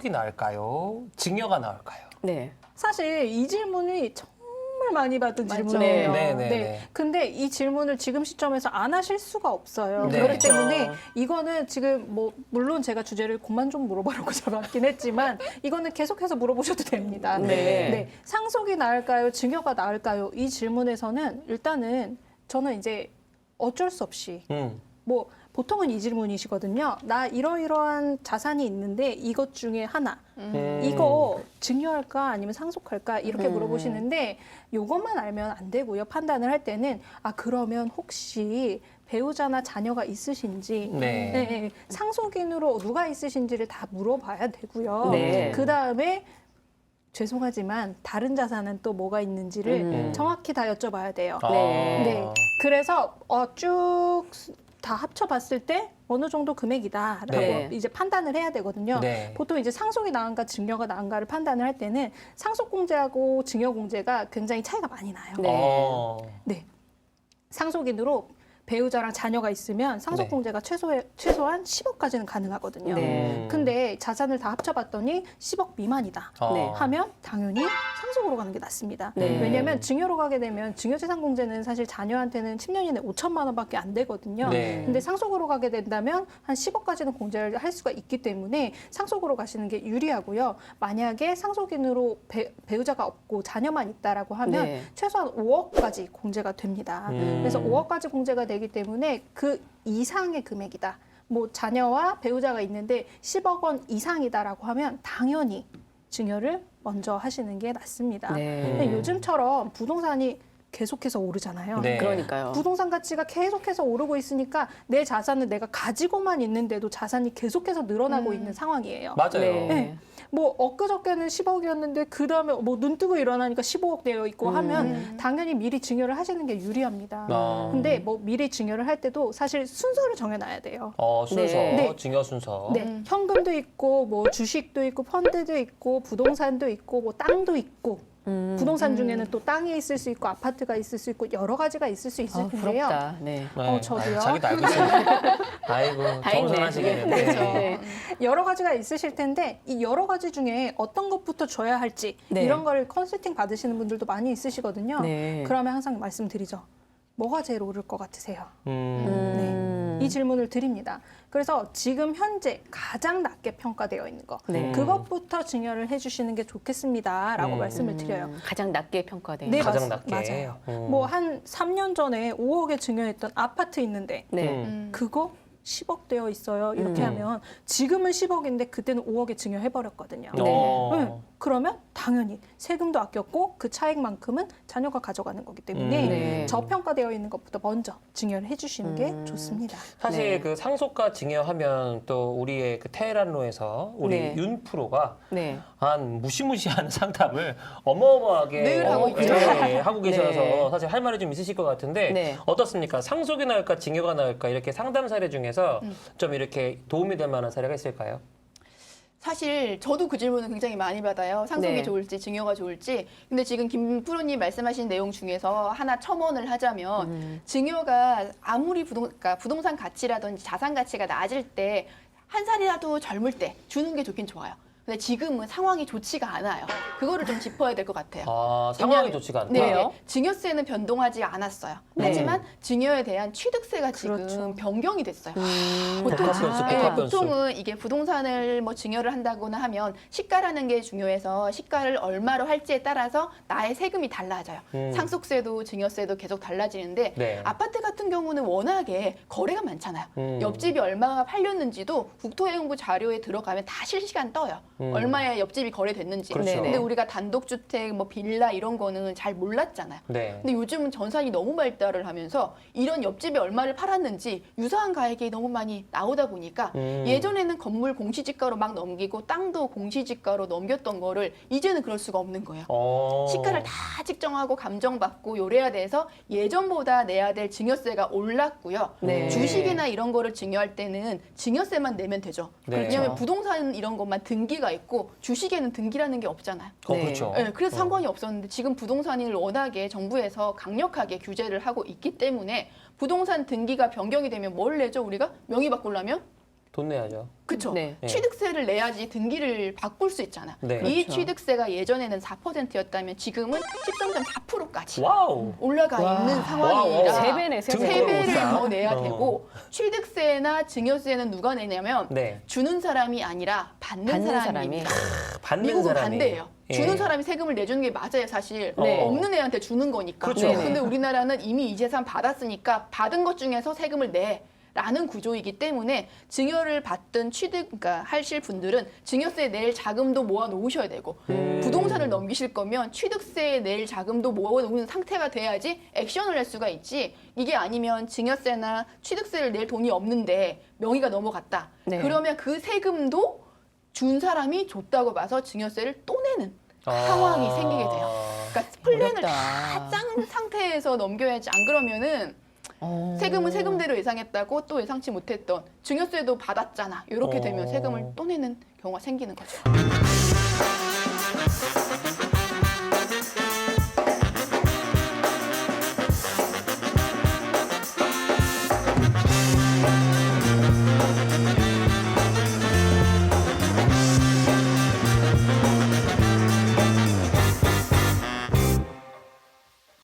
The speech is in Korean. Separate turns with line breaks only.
상속이 나을까요? 증여가 나을까요?
네.
사실 이 질문이 정말 많이 받은
맞죠.
질문이에요.
네, 네, 네.
근데 이 질문을 지금 시점에서 안 하실 수가 없어요.
네.
그렇기
그렇죠.
때문에 이거는 지금 뭐 물론 제가 주제를 그만 좀 물어보라고 잡았긴 했지만 이거는 계속해서 물어보셔도 됩니다.
네.
상속이 나을까요? 증여가 나을까요? 이 질문에서는 일단은 저는 이제 어쩔 수 없이
음.
뭐 보통은 이 질문이시거든요. 나 이러이러한 자산이 있는데 이것 중에 하나
음.
이거 증여할까 아니면 상속할까 이렇게
음.
물어보시는데 요것만 알면 안 되고요. 판단을 할 때는 아 그러면 혹시 배우자나 자녀가 있으신지
네.
네, 네. 상속인으로 누가 있으신지를 다 물어봐야 되고요.
네.
그 다음에 죄송하지만 다른 자산은 또 뭐가 있는지를
음.
정확히 다 여쭤봐야 돼요.
아.
네.
네. 그래서 어, 쭉 다 합쳐봤을 때 어느 정도 금액이다라고
네.
이제 판단을 해야 되거든요.
네.
보통 이제 상속이 나은가 증여가 나은가를 판단을 할 때는 상속공제하고 증여공제가 굉장히 차이가 많이 나요.
네.
어.
네. 상속인으로 배우자랑 자녀가 있으면 상속공제가 최소 최소한 10억까지는 가능하거든요.
네.
근데 자산을 다 합쳐봤더니 10억 미만이다.
어.
네.
하면 당연히 상속으로 가는 게 낫습니다.
네.
왜냐하면 증여로 가게 되면 증여재산공제는 사실 자녀한테는 10년 이내 5천만 원밖에 안 되거든요.
네.
근데 상속으로 가게 된다면 한 10억까지는 공제를 할 수가 있기 때문에 상속으로 가시는 게 유리하고요. 만약에 상속인으로 배, 배우자가 없고 자녀만 있다라고 하면
네.
최소한 5억까지 공제가 됩니다.
음.
그래서 5억까지 공제가 되기 때문에 그 이상의 금액이다. 뭐 자녀와 배우자가 있는데 10억 원 이상이다라고 하면 당연히 증여를 먼저 하시는 게 낫습니다.
네.
근데
음.
요즘처럼 부동산이 계속해서 오르잖아요.
네.
그러니까요.
부동산 가치가 계속해서 오르고 있으니까 내 자산을 내가 가지고만 있는데도 자산이 계속해서 늘어나고
음.
있는 상황이에요.
맞아요.
네.
네. 뭐 엊그저께는 10억이었는데 그 다음에 뭐 눈 뜨고 일어나니까 15억 되어 있고
음.
하면 당연히 미리 증여를 하시는 게 유리합니다.
아.
근데 뭐 미리 증여를 할 때도 사실 순서를 정해놔야 돼요.
어, 순서,
네.
네.
증여 순서.
네,
음.
현금도 있고 뭐 주식도 있고 펀드도 있고 부동산도 있고 뭐 땅도 있고
음.
부동산 중에는 또 땅이 있을 수 있고 아파트가 있을 수 있고 여러 가지가 있을 수 있을
아,
텐데요.
부럽다. 네.
어, 저도요.
아유, 자기도 알고 있어요. 아이고,
다 있네,
겸손하시겠는데.
그게. 네.
여러 가지가 있으실 텐데 이 여러 가지 중에 어떤 것부터 줘야 할지
네.
이런 거를 컨설팅 받으시는 분들도 많이 있으시거든요.
네.
그러면 항상 말씀드리죠. 뭐가 제일 오를 것 같으세요?
음.
음.
이 질문을 드립니다. 그래서 지금 현재 가장 낮게 평가되어 있는 거
네.
그것부터 증여를 해주시는 게 좋겠습니다라고
음.
말씀을 드려요.
음, 가장 낮게 평가된.
네,
가장
맞-
낮게.
맞아요.
음.
뭐 한 3년 전에 5억에 증여했던 아파트 있는데
네.
음.
그거 10억 되어 있어요. 이렇게
음.
하면 지금은 10억인데 그때는 5억에 증여해 버렸거든요.
네.
어.
네. 그러면 당연히 세금도 아꼈고 그 차익만큼은 자녀가 가져가는 거기 때문에
음.
네.
저평가되어 있는 것부터 먼저 증여를 해주시는 게
음.
좋습니다.
사실
네.
그 상속과 증여하면 또 우리의 그 테헤란로에서 우리
네.
윤 프로가
네.
한 무시무시한 상담을 어마어마하게
늘 하고
예,
있죠.
예, 하고 계셔서
네.
사실 할 말이 좀 있으실 것 같은데
네.
어떻습니까? 상속이 나을까 증여가 나을까 이렇게 상담 사례 중에 서
음.
좀 이렇게 도움이 될 만한 사례가 있을까요?
사실 저도 그 질문을 굉장히 많이 받아요. 상속이
네.
좋을지 증여가 좋을지. 근데 지금 김 프로님 말씀하신 내용 중에서 하나 첨언을 하자면
음.
증여가 아무리 부동, 그러니까 부동산 가치라든지 자산 가치가 낮을 때 한 살이라도 젊을 때 주는 게 좋긴 좋아요. 근데 지금은 상황이 좋지가 않아요. 그거를 좀 짚어야 될 것 같아요.
아, 상황이
왜냐하면-
좋지가 않다.
네,
왜요?
증여세는 변동하지 않았어요.
네.
하지만 증여에 대한 취득세가 지금
그렇죠.
변경이 됐어요.
음.
보통
복합 변수,
지-
복합
예,
변수.
보통은 이게 부동산을 뭐 증여를 한다거나 하면 시가라는 게 중요해서 시가를 얼마로 할지에 따라서 나의 세금이 달라져요.
음.
상속세도 증여세도 계속 달라지는데
네.
아파트 같은 경우는 워낙에 거래가 많잖아요.
음.
옆집이 얼마가 팔렸는지도 국토해양부 자료에 들어가면 다 실시간 떠요.
음.
얼마에 옆집이 거래됐는지.
그렇죠.
근데 우리가 단독주택, 뭐 빌라 이런 거는 잘 몰랐잖아요.
네.
근데 요즘은 전산이 너무 발달을 하면서 이런 옆집에 얼마를 팔았는지 유사한 가액이 너무 많이 나오다 보니까
음.
예전에는 건물 공시지가로 막 넘기고 땅도 공시지가로 넘겼던 거를 이제는 그럴 수가 없는 거예요.
어.
시가를 다 측정하고 감정받고 요래야 돼서 예전보다 내야 될 증여세가 올랐고요.
네.
주식이나 이런 거를 증여할 때는 증여세만 내면 되죠.
네.
왜냐하면 부동산 이런 것만 등기가 있고 주식에는 등기라는 게 없잖아요.
어,
네.
그렇죠.
네, 그래서
어.
상관이 없었는데 지금 부동산을 워낙에 정부에서 강력하게 규제를 하고 있기 때문에 부동산 등기가 변경이 되면 뭘 내죠 우리가 명의 바꾸려면
돈 내야죠.
그쵸?
네.
네.
취득세를 내야지 등기를 바꿀 수 있잖아.
네.
이
그렇죠.
취득세가 예전에는 4%였다면 지금은 13.4%까지
와우.
올라가
와.
있는 상황이라
와우.
세 배네, 세 배.
세 배를 더 내야
어.
되고 취득세나 증여세는 누가 내냐면
네.
주는 사람이 아니라 받는,
받는
사람입니다.
받는
미국은
사람이.
반대예요.
예.
주는 사람이 세금을 내주는 게 맞아요, 사실.
네.
없는 애한테 주는 거니까.
그렇죠.
근데 우리나라는 이미 이 재산 받았으니까 받은 것 중에서 세금을 내. 라는 구조이기 때문에 증여를 받든 취득, 그러니까 하실 분들은 증여세 낼 자금도 모아 놓으셔야 되고
음.
부동산을 넘기실 거면 취득세 낼 자금도 모아 놓은 상태가 돼야지 액션을 낼 수가 있지 이게 아니면 증여세나 취득세를 낼 돈이 없는데 명의가 넘어갔다.
네.
그러면 그 세금도 준 사람이 줬다고 봐서 증여세를 또 내는
아.
상황이 생기게 돼요. 그러니까 플랜을
어렵다.
다 짠 상태에서 넘겨야지 안 그러면은
어.
세금은 세금대로 예상했다고 또 예상치 못했던 증여세도 받았잖아. 이렇게
어.
되면 세금을 또 내는 경우가 생기는 거죠.